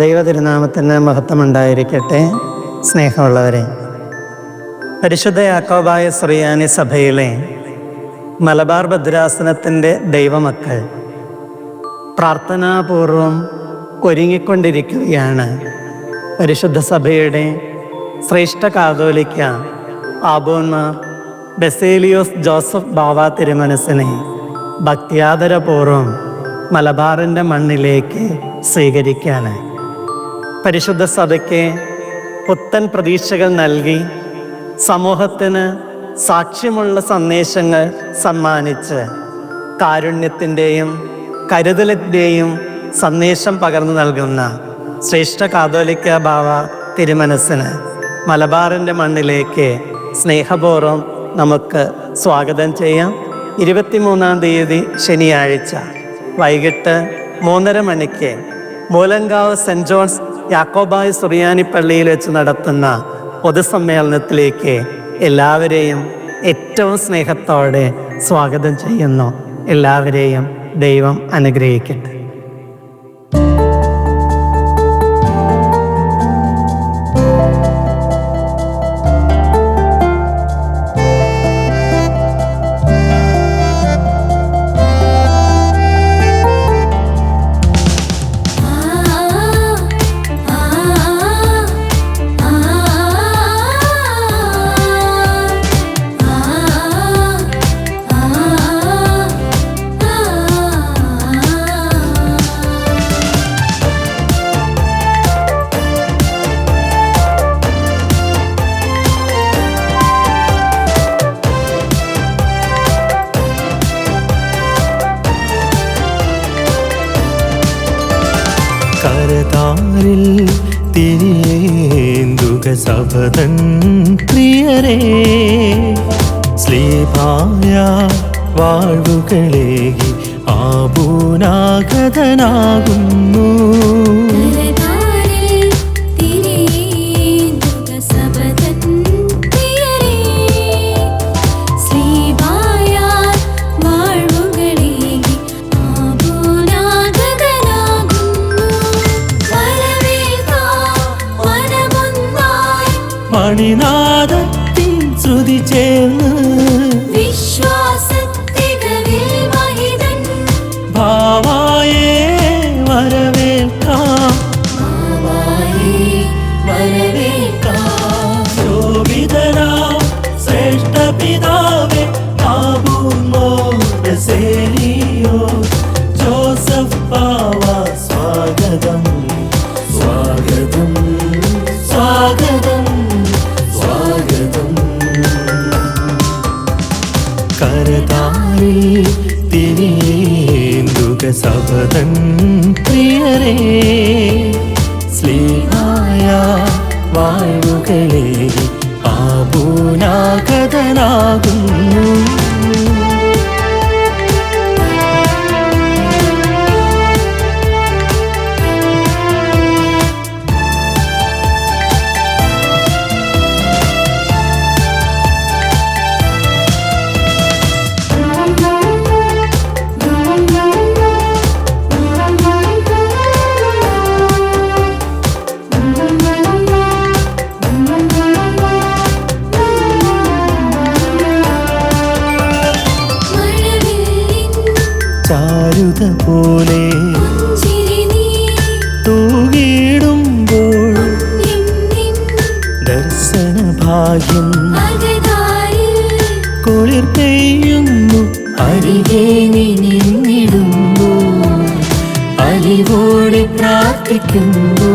ദൈവതിരുനാമത്തിന് മഹത്വമുണ്ടായിരിക്കട്ടെ. സ്നേഹമുള്ളവരെ പരിശുദ്ധ യാക്കോബായ ശ്രീയാനി സഭയിലെ മലബാർ ഭദ്രാസനത്തിന്റെ ദൈവമക്കൾ പ്രാർത്ഥനാപൂർവം ഒരുങ്ങിക്കൊണ്ടിരിക്കുകയാണ്. പരിശുദ്ധ സഭയുടെ ശ്രേഷ്ഠ കാതോലിക്ക ആബോന്മാർ ബസേലിയോസ് ജോസഫ് ബാവ തിരുമനസിനെ ഭക്തിയാദരപൂർവം മലബാറിന്റെ മണ്ണിലേക്ക് സ്വീകരിക്കാനായി പരിശുദ്ധ സഭയ്ക്ക് പുത്തൻ പ്രതീക്ഷകൾ നൽകി സമൂഹത്തിന് സാക്ഷ്യമുള്ള സന്ദേശങ്ങൾ സമ്മാനിച്ച് കാരുണ്യത്തിന്റെയും കരുതലിന്റെയും സന്ദേശം പകർന്നു നൽകുന്ന ശ്രേഷ്ഠ കാതോലിക്ക ബാവ തിരുമനസ്സിന് മലബാറിന്റെ മണ്ണിലേക്ക് സ്നേഹപൂർവം നമുക്ക് സ്വാഗതം ചെയ്യാം. ഇരുപത്തിമൂന്നാം തീയതി ശനിയാഴ്ച വൈകിട്ട് മൂന്നര മണിക്ക് മൂലങ്കാവ് സെന്റ് ജോൺസ് യാക്കോബായ് സുറിയാനി പള്ളിയിൽ വെച്ച് നടത്തുന്ന പൊതുസമ്മേളനത്തിലേക്ക് എല്ലാവരെയും ഏറ്റവും സ്നേഹത്തോടെ സ്വാഗതം ചെയ്യുന്നു. എല്ലാവരെയും ദൈവം അനുഗ്രഹിക്കട്ടെ. കരതാരിൽ തിരിയേന്തുക സപതൻ പ്രിയരേ സ്ലീപായ വാഴുകളേ ആബൂനാഗതനാകുന്നു മണിനാദത്തിൻ ശ്രുതി ചേർന്ന് സപതൻ പ്രിയരേ സ്ലീഹായ വായുകളെ ആബൂനാഗതനാകുന്നു പോലെ തൂകിടുമ്പോൾ ദർശന ഭാഗ്യം കുളിർ പെയ്യുന്നു അരികെ നിന്നിടുന്നു അരിവോടെ പ്രാർത്ഥിക്കുന്നു.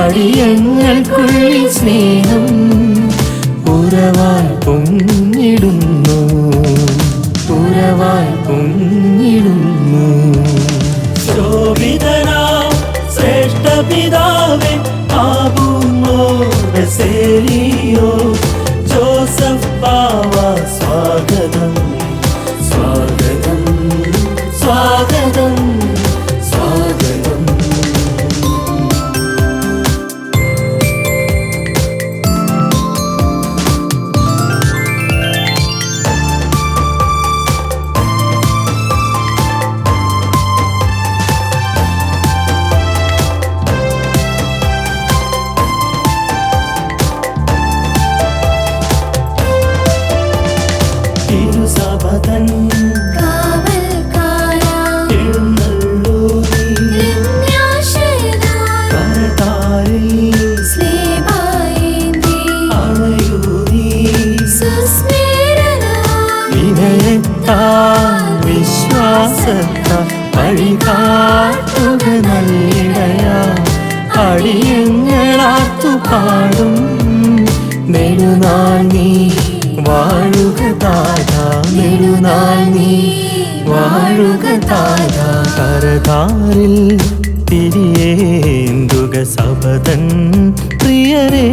അടിയങ്ങൾക്കുള്ളിൽ സ്നേഹം ഉറവാൻ പൊങ്ങിടുന്നു. ഉറവായി പൊങ്ങിടുന്നു പാടും. നെടുനാൾ നീ വാഴുക താതാ നെടുനാൾ നീ വാഴുക താതാ കരതാറിൽ തിരിയേന്തുക സബതൻ പ്രിയരേ.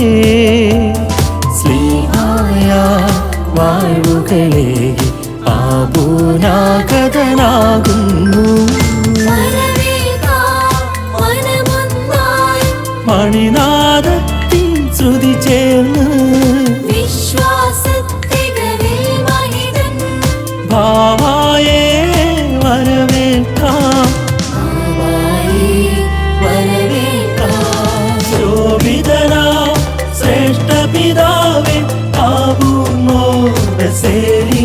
സ്ലീഹായ വാഴുകളേ മണിനാദത്തിൻ ശ്രുതി ചേർന്ന് ഭാവായേ വരവേൽക്കാം. ശോഭിതനാ ശ്രേഷ്ഠ പിതാവേ ബസേലിയോ ജോസഫ്